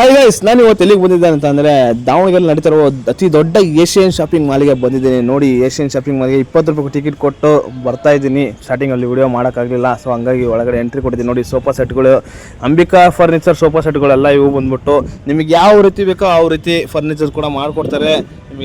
Hi guys ನಾನು ಇವತ್ತು ಎಲ್ಲಿಗೆ ಬಂದಿದ್ದೇನೆ ಅಂತ ಅಂದರೆ ದಾವಣಗೆರೆ ನಡೀತಿರೋ ಅತಿ ದೊಡ್ಡ ಏಷ್ಯನ್ ಶಾಪಿಂಗ್ ಮಾಲಿಗೆ ಬಂದಿದ್ದೀನಿ. ನೋಡಿ, ಏಷ್ಯನ್ ಶಾಪಿಂಗ್ ಮಾಲಿಗೆ ಇಪ್ಪತ್ತು ರೂಪಾಯಿ ಟಿಕೆಟ್ ಕೊಟ್ಟು ಬರ್ತಾ ಇದ್ದೀನಿ. ಸ್ಟಾರ್ಟಿಂಗಲ್ಲಿ ವಿಡಿಯೋ ಮಾಡೋಕ್ಕಾಗಲಿಲ್ಲ ಸೊ ಹಂಗಾಗಿ ಒಳಗಡೆ ಎಂಟ್ರಿ ಕೊಟ್ಟಿದ್ದೀನಿ. ನೋಡಿ ಸೋಫಾ ಸೆಟ್ಗಳು ಅಂಬಿಕಾ ಫರ್ನಿಚರ್ ಸೋಫಾ ಸೆಟ್ಗಳೆಲ್ಲ ಇವು ಬಂದ್ಬಿಟ್ಟು ನಿಮಗೆ ಯಾವ ರೀತಿ ಬೇಕೋ ಆ ರೀತಿ ಫರ್ನಿಚರ್ ಕೂಡ ಮಾಡಿಕೊಡ್ತಾರೆ.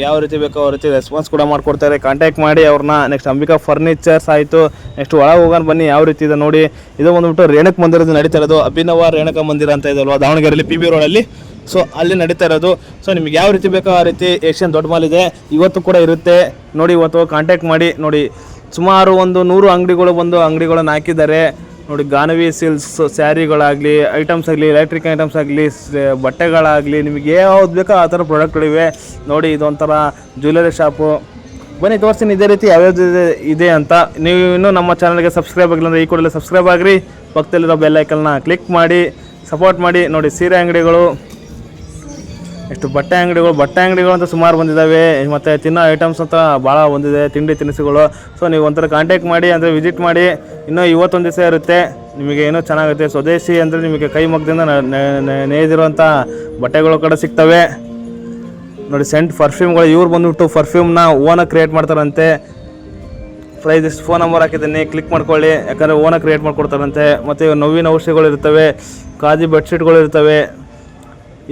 ಯಾವ ರೀತಿ ಬೇಕೋ ಆ ರೀತಿ ರೆಸ್ಪಾನ್ಸ್ ಕೂಡ ಮಾಡಿಕೊಡ್ತಾರೆ. ಕಾಂಟ್ಯಾಕ್ಟ್ ಮಾಡಿ ಅವ್ರನ್ನ ನೆಕ್ಸ್ಟ್ ಅಂಬಿಕಾ ಫರ್ನಿಚರ್ಸ್ ಆಯಿತು. ನೆಕ್ಸ್ಟ್ ಒಳಗೆ ಹೋಗೋಣ ಬನ್ನಿ, ಯಾವ ರೀತಿ ಇದೆ ನೋಡಿ. ಇದು ಬಂದುಬಿಟ್ಟು ರೇಣಕ ಮಂದಿರದ ನಡೀತಾ ಇರೋದು. ಅಭಿನವ ರೇಣಕ ಮಂದಿರ ಅಂತ ಇದೆ ಅಲ್ವಾ? ದಾವಣಗೆರೆಯಲ್ಲಿ ಪಿ ಬಿ ರೋಡಲ್ಲಿ. ಸೊ ಅಲ್ಲಿ ನಡೀತಾ ಇರೋದು. ಸೊ ನಿಮ್ಗೆ ಯಾವ ರೀತಿ ಬೇಕೋ ಆ ರೀತಿ ಏಷ್ಯನ್ ದೊಡ್ಡ ಮಾಲ್ ಇದೆ. ಇವತ್ತು ಕೂಡ ಇರುತ್ತೆ. ನೋಡಿ, ಇವತ್ತು ಕಾಂಟ್ಯಾಕ್ಟ್ ಮಾಡಿ ನೋಡಿ. ಸುಮಾರು ಒಂದು ನೂರು ಅಂಗಡಿಗಳು ಬಂದು ಅಂಗಡಿಗಳನ್ನು ಹಾಕಿದ್ದಾರೆ. ನೋಡಿ ಗಾನವಿ ಸಿಲ್ಸ್ ಸ್ಯಾರಿಗಳಾಗಲಿ ಐಟಮ್ಸ್ ಆಗಲಿ ಎಲೆಕ್ಟ್ರಿಕ್ ಐಟಮ್ಸ್ ಆಗಲಿ ಬಟ್ಟೆಗಳಾಗಲಿ, ನಿಮಗೆ ಯಾವ್ದು ಬೇಕೋ ಆ ಥರ ಪ್ರಾಡಕ್ಟ್ಗಳಿವೆ ನೋಡಿ ಇದೊಂಥರ ಜ್ಯುವೆಲರಿ ಶಾಪು ಬನ್ನಿ, ತೋರಿಸ್ತೀನಿ, ಇದೇ ರೀತಿ ಯಾವ್ಯಾವ್ದು ಇದೆ ಇದೆ ಅಂತ. ನೀವು ಇನ್ನೂ ನಮ್ಮ ಚಾನಲ್ಗೆ ಸಬ್ಸ್ಕ್ರೈಬ್ ಆಗಿಲ್ಲ ಅಂದರೆ ಈ ಕೂಡಲೇ ಸಬ್ಸ್ಕ್ರೈಬ್ ಆಗಿರಿ. ಪಕ್ಕದಲ್ಲಿರೋ ಬೆಲ್ಲೈಕಲ್ನ ಕ್ಲಿಕ್ ಮಾಡಿ ಸಪೋರ್ಟ್ ಮಾಡಿ. ನೋಡಿ, ಸೀರೆ ಅಂಗಡಿಗಳು ಎಷ್ಟು ಬಟ್ಟೆ ಅಂಗಡಿಗಳು ಬಟ್ಟೆ ಅಂಗಡಿಗಳು ಅಂತ ಸುಮಾರು ಬಂದಿದ್ದಾವೆ. ಮತ್ತು ತಿನ್ನೋ ಐಟಮ್ಸ್ ಅಂತ ಭಾಳ ಬಂದಿದೆ, ತಿಂಡಿ ತಿನಿಸುಗಳು. ಸೊ ನೀವು ಒಂಥರ ಕಾಂಟ್ಯಾಕ್ಟ್ ಮಾಡಿ, ಅಂದರೆ ವಿಸಿಟ್ ಮಾಡಿ, ಇನ್ನೂ ಇವತ್ತೊಂದು ದಿವಸ ಇರುತ್ತೆ. ನಿಮಗೆ ಏನೋ ಚೆನ್ನಾಗುತ್ತೆ, ಸ್ವದೇಶಿ ಅಂದರೆ ನಿಮಗೆ ಕೈ ಮಗ್ದಿಂದ ನೇಯ್ದಿರುವಂಥ ಬಟ್ಟೆಗಳು ಕೂಡ ಸಿಗ್ತವೆ. ನೋಡಿ ಸೆಂಟ್ ಪರ್ಫ್ಯೂಮ್ಗಳು ಇವ್ರು ಬಂದುಬಿಟ್ಟು ಪರ್ಫ್ಯೂಮ್ನ ಓನ ಕ್ರಿಯೇಟ್ ಮಾಡ್ತಾರಂತೆ. ಪ್ರೈಸ್ ಇಷ್ಟು ಫೋನ್ ನಂಬರ್ ಹಾಕಿದ್ದೀನಿ ಕ್ಲಿಕ್ ಮಾಡ್ಕೊಳ್ಳಿ. ಯಾಕಂದರೆ ಓನ ಕ್ರಿಯೇಟ್ ಮಾಡಿಕೊಡ್ತಾರಂತೆ. ಮತ್ತು ನೋವಿನ ಔಷಧಿಗಳು ಇರ್ತವೆ, ಖಾದಿ ಬೆಡ್ಶೀಟ್ಗಳು ಇರ್ತವೆ.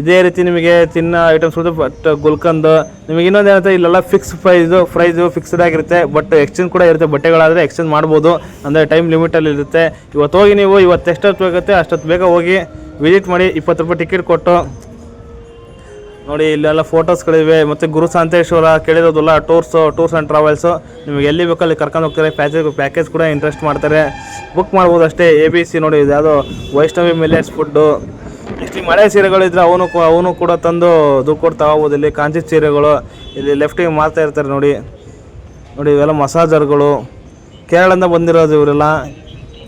ಇದೇ ರೀತಿ ನಿಮಗೆ ತಿನ್ನೋ ಐಟಮ್ಸ್ ಬಟ್ ಗುಲ್ಕಂದು ನಿಮಗೆ ಇನ್ನೊಂದು ಏನಂತ ಇಲ್ಲೆಲ್ಲ ಫಿಕ್ಸ್ ಪ್ರೈಸು ಪ್ರೈಸು ಫಿಕ್ಸ್ಡ್ ಆಗಿರುತ್ತೆ. ಬಟ್ ಎಕ್ಸ್ಚೇಂಜ್ ಕೂಡ ಇರುತ್ತೆ. ಬಟ್ಟೆಗಳಾದರೆ ಎಕ್ಸ್ಚೇಂಜ್ ಮಾಡ್ಬೋದು. ಅಂದರೆ ಟೈಮ್ ಲಿಮಿಟಲ್ಲಿ ಇರುತ್ತೆ. ಇವತ್ತು ಹೋಗಿ ನೀವು, ಇವತ್ತು ಎಷ್ಟೊತ್ತು ಬೇಕತ್ತೆ ಅಷ್ಟೊತ್ತು ಬೇಗ ಹೋಗಿ ವಿಸಿಟ್ ಮಾಡಿ ಇಪ್ಪತ್ತು ರೂಪಾಯಿ ಟಿಕೆಟ್ ಕೊಟ್ಟು. ನೋಡಿ, ಇಲ್ಲೆಲ್ಲ ಫೋಟೋಸ್ಗಳಿವೆ ಮತ್ತು ಗುರು ಶಾಂತೇಶ್ವರ ಕೇಳಿರೋದಲ್ಲ ಟೂರ್ಸು ಟೂರ್ಸ್ ಆ್ಯಂಡ್ ಟ್ರಾವೆಲ್ಸು ನಿಮಗೆ ಎಲ್ಲಿ ಬೇಕೋ ಅಲ್ಲಿ ಕರ್ಕೊಂಡು ಹೋಗ್ತಾರೆ. ಪ್ಯಾಕೇಜ್ ಪ್ಯಾಕೇಜ್ ಕೂಡ ಇಂಟ್ರೆಸ್ಟ್ ಮಾಡ್ತಾರೆ. ಬುಕ್ ಮಾಡ್ಬೋದು ಅಷ್ಟೇ. ಎ ಬಿ ಸಿ ನೋಡಿ, ಇದು ಯಾವುದು ವೈಷ್ಣವಿ ಮಿಲೆಟ್ಸ್ ಫುಡ್ಡು ಈ ಮಳೆ ಸೀರೆಗಳು ಇದ್ರೆ ಅವನು ಅವನು ಕೂಡ ತಂದು ದುಡ್ಡು ಕೊಟ್ಟು ತಗೋಬೋದು ಇಲ್ಲಿ ಕಾಂಚಿ ಸೀರೆಗಳು, ಇಲ್ಲಿ ಲೆಫ್ಟಿಗೆ ಮಾರ್ತಾ ಇರ್ತಾರೆ ನೋಡಿ. ನೋಡಿ, ಇವೆಲ್ಲ ಮಸಾಜರ್ಗಳು. ಕೇರಳದಿಂದ ಬಂದಿರೋದು ಇವರೆಲ್ಲ.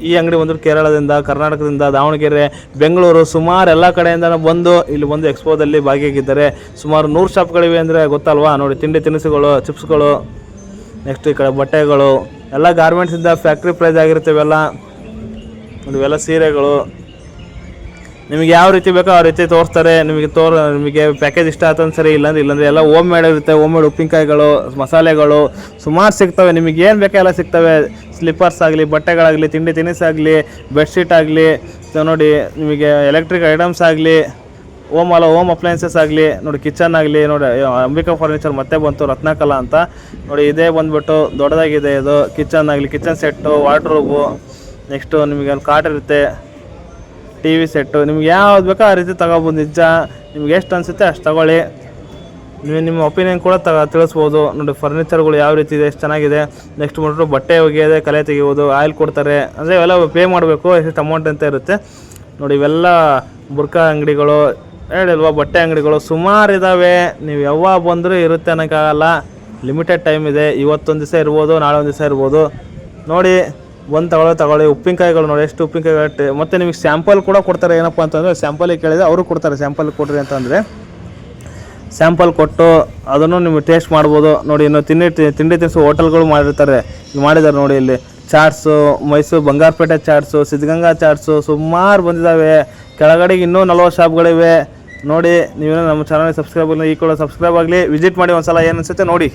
ಈ ಅಂಗಡಿ ಬಂದ್ರು ಕೇರಳದಿಂದ, ಕರ್ನಾಟಕದಿಂದ, ದಾವಣಗೆರೆ, ಬೆಂಗಳೂರು, ಸುಮಾರು ಎಲ್ಲ ಕಡೆಯಿಂದ ಬಂದು ಇಲ್ಲಿ ಬಂದು ಎಕ್ಸ್ಪೋದಲ್ಲಿ ಭಾಗಿಯಾಗಿದ್ದಾರೆ. ಸುಮಾರು ನೂರು ಶಾಪ್ಗಳಿವೆ ಅಂದರೆ ಗೊತ್ತಲ್ವಾ? ನೋಡಿ, ತಿಂಡಿ ತಿನಿಸುಗಳು, ಚಿಪ್ಸ್ಗಳು ನೆಕ್ಸ್ಟ್ ಈ ಕಡೆ ಬಟ್ಟೆಗಳು. ಎಲ್ಲ ಗಾರ್ಮೆಂಟ್ಸಿಂದ ಫ್ಯಾಕ್ಟ್ರಿ ಪ್ರೈಸ್ ಆಗಿರ್ತವೆಲ್ಲ ಇವೆಲ್ಲ ಸೀರೆಗಳು. ನಿಮಗೆ ಯಾವ ರೀತಿ ಬೇಕೋ ಆ ರೀತಿ ತೋರಿಸ್ತಾರೆ. ನಿಮಗೆ ತೋರ್, ನಿಮಗೆ ಪ್ಯಾಕೇಜ್ ಇಷ್ಟ ಆಯ್ತು ಸರಿ, ಇಲ್ಲಾಂದ್ರೆ ಇಲ್ಲಾಂದ್ರೆ ಎಲ್ಲ ಓಮ್ ಮೇಡ್ ಇರುತ್ತೆ. ಓಮ್ ಮೇಡ್ ಉಪ್ಪಿನಕಾಯಿಗಳು, ಮಸಾಲೆಗಳು ಸುಮಾರು ಸಿಗ್ತವೆ. ನಿಮಗೆ ಏನು ಬೇಕೋ ಎಲ್ಲ ಸಿಗ್ತವೆ. ಸ್ಲಿಪ್ಪರ್ಸ್ ಆಗಲಿ, ಬಟ್ಟೆಗಳಾಗಲಿ, ತಿಂಡಿ ತಿನಿಸಾಗಲಿ ಬೆಡ್ಶೀಟ್ ಆಗಲಿ ನೋಡಿ ನಿಮಗೆ ಎಲೆಕ್ಟ್ರಿಕ್ ಐಟಮ್ಸ್ ಆಗಲಿ ಓಮ್ ಅಲ್ಲ ಓಮ್ ಅಪ್ಲಯನ್ಸಸ್ ಆಗಲಿ, ನೋಡಿ ಕಿಚನ್ ಆಗಲಿ, ನೋಡಿ ಅಂಬಿಕಾ ಫರ್ನಿಚರ್ ಮತ್ತೆ ಬಂತು, ರತ್ನಕಲ ಅಂತ. ನೋಡಿ ಇದೇ ಬಂದ್ಬಿಟ್ಟು ದೊಡ್ಡದಾಗಿದೆ ಇದು. ಕಿಚನ್ ಆಗಲಿ ಕಿಚನ್ ಸೆಟ್ಟು ವಾರ್ಡ್ರೋಬು ನೆಕ್ಸ್ಟು ನಿಮಗೆ ಒಂದು ಕಾಟ್ ಇರುತ್ತೆ. ಟಿ ವಿ ಸೆಟ್ಟು, ನಿಮ್ಗೆ ಯಾವ್ದು ಬೇಕೋ ಆ ರೀತಿ ತಗೋಬೋದು, ನಿಜ. ನಿಮ್ಗೆ ಎಷ್ಟು ಅನಿಸುತ್ತೆ ಅಷ್ಟು ತಗೊಳ್ಳಿ. ನೀವು ನಿಮ್ಮ ಒಪಿನಿಯನ್ ಕೂಡ ತಗ, ತಿಳಿಸ್ಬೋದು. ನೋಡಿ, ಫರ್ನಿಚರ್ಗಳು ಯಾವ ರೀತಿ ಇದೆ, ಎಷ್ಟು ಚೆನ್ನಾಗಿದೆ. ನೆಕ್ಸ್ಟ್ ಬಂದ್ಬಿಟ್ಟು ಬಟ್ಟೆ ಒಗೆಯೋದೆ, ಕಲೆ ತೆಗಿಬೋದು ಆಯಿಲ್ ಕೊಡ್ತಾರೆ. ಅಂದರೆ ಇವೆಲ್ಲ ಪೇ ಮಾಡಬೇಕು, ಎಷ್ಟು ಅಮೌಂಟ್ ಅಂತ ಇರುತ್ತೆ. ನೋಡಿ, ಇವೆಲ್ಲ ಬುರ್ಕಾ ಅಂಗಡಿಗಳು, ಹೇಳಿಲ್ವಾ, ಬಟ್ಟೆ ಅಂಗಡಿಗಳು ಸುಮಾರು ಇದ್ದಾವೆ ನೀವು ಯಾವಾಗ ಬಂದರೂ ಇರುತ್ತೆ ಅನ್ನೋಕ್ಕಾಗಲ್ಲ. ಲಿಮಿಟೆಡ್ ಟೈಮ್ ಇದೆ. ಇವತ್ತೊಂದು ದಿವಸ ಇರ್ಬೋದು, ನಾಳೆ ಒಂದು ದಿವಸ ಇರ್ಬೋದು. ನೋಡಿ ಒಂದು ತಗೊಳ್ಳೋ ತಗೊಳ್ಳಿ. ಉಪ್ಪಿನಕಾಯಿಗಳು ನೋಡಿ, ಎಷ್ಟು ಉಪ್ಪಿನಕಾಯಿ ಮತ್ತು ನಿಮಗೆ ಸ್ಯಾಂಪಲ್ ಕೂಡ ಕೊಡ್ತಾರೆ ಏನಪ್ಪ ಅಂತಂದರೆ ಸ್ಯಾಂಪಲಿಗೆ ಕೇಳಿದರೆ ಅವರು ಕೊಡ್ತಾರೆ ಸ್ಯಾಂಪಲ್ ಕೊಡ್ರಿ ಅಂತಂದರೆ. ಸ್ಯಾಂಪಲ್ ಕೊಟ್ಟು ಅದನ್ನು ನಿಮಗೆ ಟೇಸ್ಟ್ ಮಾಡ್ಬೋದು. ನೋಡಿ, ಇನ್ನು ತಿಂಡಿ ತಿಂಡಿ ತಿನಿಸು ಹೋಟೆಲ್ಗಳು ಮಾಡಿರ್ತಾರೆ. ಮಾಡಿದ್ದಾರೆ ನೋಡಿ ಇಲ್ಲಿ. ಚಾಟ್ಸು ಮೈಸೂರು ಬಂಗಾರಪೇಟೆ ಚಾಟ್ಸು ಸಿದ್ಧಗಂಗಾ ಚಾಟ್ಸು ಸುಮಾರು ಬಂದಿದ್ದಾವೆ ಕೆಳಗಡೆಗೆ ಇನ್ನೂ ನಲ್ವತ್ತು ಶಾಪ್ಗಳಿವೆ ನೋಡಿ ನೀವೇನೋ ನಮ್ಮ ಚಾನಲ್ಗೆ ಸಬ್ಸ್ಕ್ರೈಬ್ ಆಗಲಿ ಈ ಕೂಡ ಸಬ್ಸ್ಕ್ರೈಬ್ ಆಗಲಿ. ವಿಸಿಟ್ ಮಾಡಿ ಒಂದು ಸಲ ಏನು ಅನಿಸುತ್ತೆ ನೋಡಿ.